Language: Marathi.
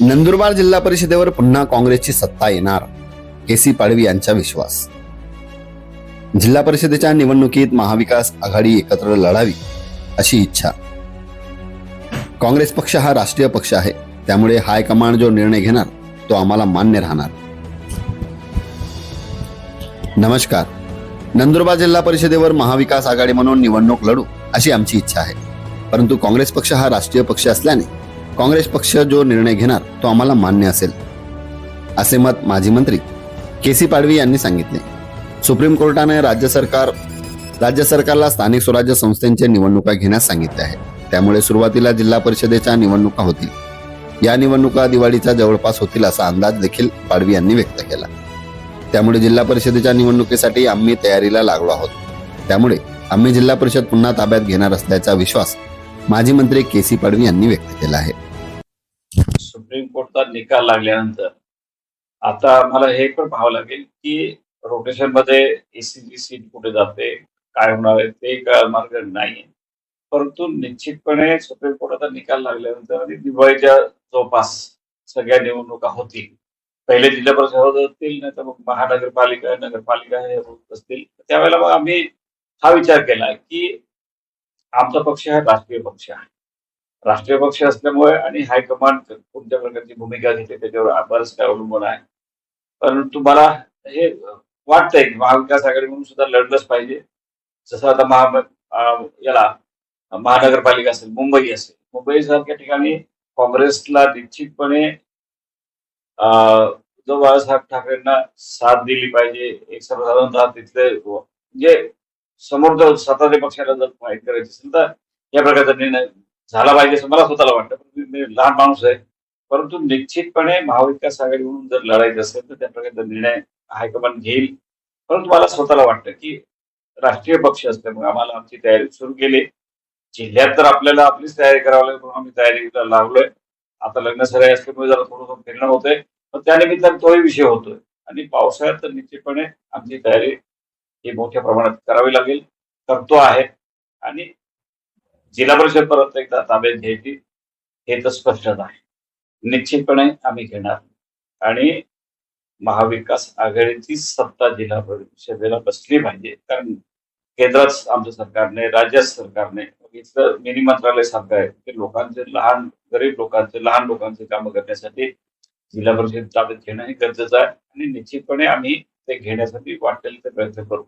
नंदुरबार जिल्हा परिषदेवर पुन्हा काँग्रेसची सत्ता येणार केसी पाडवी यांचा विश्वास. जिल्हा परिषदेच्या निवडणुकीत महाविकास आघाडी एकत्र लढावी अशी इच्छा. काँग्रेस पक्ष हा राष्ट्रीय पक्ष आहे त्यामुळे हायकमांड जो निर्णय घेणार तो आम्हाला मान्य राहणार. नमस्कार. नंदुरबार जिल्हा परिषदेवर महाविकास आघाडी म्हणून निवडणूक लढू अशी आमची इच्छा आहे. परंतु काँग्रेस पक्ष हा राष्ट्रीय पक्ष असल्याने काँग्रेस पक्ष जो निर्णय घेणार तो आम्हाला मान्य असेल. असे मत माजी मंत्री के सी पाडवी यांनी सांगितले. सुप्रीम कोर्टाने राज्य सरकार राज्य सरकारला स्थानिक स्वराज्य संस्थेच्या निवडणुका घेण्यास सांगितले आहे. त्यामुळे सुरुवातीला जिल्हा परिषदेच्या निवडणुका होतील. या निवडणुका दिवाळीच्या जवळपास होतील असा अंदाज देखील पाडवी यांनी व्यक्त केला. त्यामुळे जिल्हा परिषदेच्या निवडणुकीसाठी आम्ही तयारीला लागलो आहोत. त्यामुळे आम्ही जिल्हा परिषद पुन्हा ताब्यात घेणार असल्याचा विश्वास माजी मंत्री के सी पाडवी यांनी व्यक्त केला आहे. सुप्रीम कोर्टचा निकाल लागल्यानंतर. आता मला हे पण पाहावं लागेल की रोटेशनमध्ये एसीची सीट कुठे जाते काय होणार आहे ते काय मार्ग नाही परंतु निश्चितपणे सुप्रीम कोर्टाचा निकाल लागल्यानंतर आणि दिवाळीच्या जवळपास सगळ्या निवडणुका होतील. पहिले जिल्हा परिषद होत असतील नाही तर मग महानगरपालिका नगरपालिका हे होत असतील. त्यावेळेला मग आम्ही हा विचार केला की आमचा पक्ष हा राजकीय पक्ष आहे. राष्ट्रीय पक्ष असल्यामुळे आणि हायकमांड कोणत्या प्रकारची भूमिका घेते त्याच्यावर बरंच काय अवलंबून आहे. परंतु मला हे वाटतंय की महाविकास आघाडी म्हणून सुद्धा लढलंच पाहिजे. जसं आता महा याला महानगरपालिका असेल मुंबई असेल मुंबई सारख्या ठिकाणी काँग्रेसला निश्चितपणे अं, जो बाळासाहेब ठाकरेंना साथ दिली पाहिजे एक सर्वसाधारणतः तिथले म्हणजे समोर जर सत्ताधारी पक्षाला जर फाईट करायची असेल तर या प्रकारचा निर्णय झाला पाहिजे असं मला स्वतःला वाटतं. मी लहान माणूस आहे. परंतु निश्चितपणे महाविकास आघाडी म्हणून जर लढायचं असेल तर त्या प्रकारचा निर्णय हायकमांड घेईल. परंतु मला स्वतःला वाटतं की राष्ट्रीय पक्ष असल्यामुळे आम्हाला आमची तयारी सुरू केली. जिल्ह्यात तर आपल्याला आपलीच तयारी करावी लागेल म्हणून आम्ही तयारीला लागलोय आता लग्न सराई असल्यामुळे जरा थोडंसं फिरणं होतंय. पण त्यानिमित्तानं तोही विषय होतोय. आणि पावसाळ्यात तर निश्चितपणे आमची तयारी ही मोठ्या प्रमाणात करावी लागेल. करतो आहे. आणि जिल्हा परिषद परत एकदा ताब्यात घ्यायची हे तर स्पष्टच आहे निश्चितपणे आम्ही घेणार. आणि महाविकास आघाडीची सत्ता जिल्हा परिषदेला बसली पाहिजे. कारण केंद्रात आमच्या सरकारने राज्यात सरकारने इथलं मिनी मंत्रालय सारखं आहे. की लोकांचे लहान गरीब लोकांचे लहान लोकांचे कामं करण्यासाठी जिल्हा परिषद ताब्यात घेणं हे गरजेचं आहे. आणि निश्चितपणे आम्ही ते घेण्यासाठी वाटेल ते प्रयत्न करू.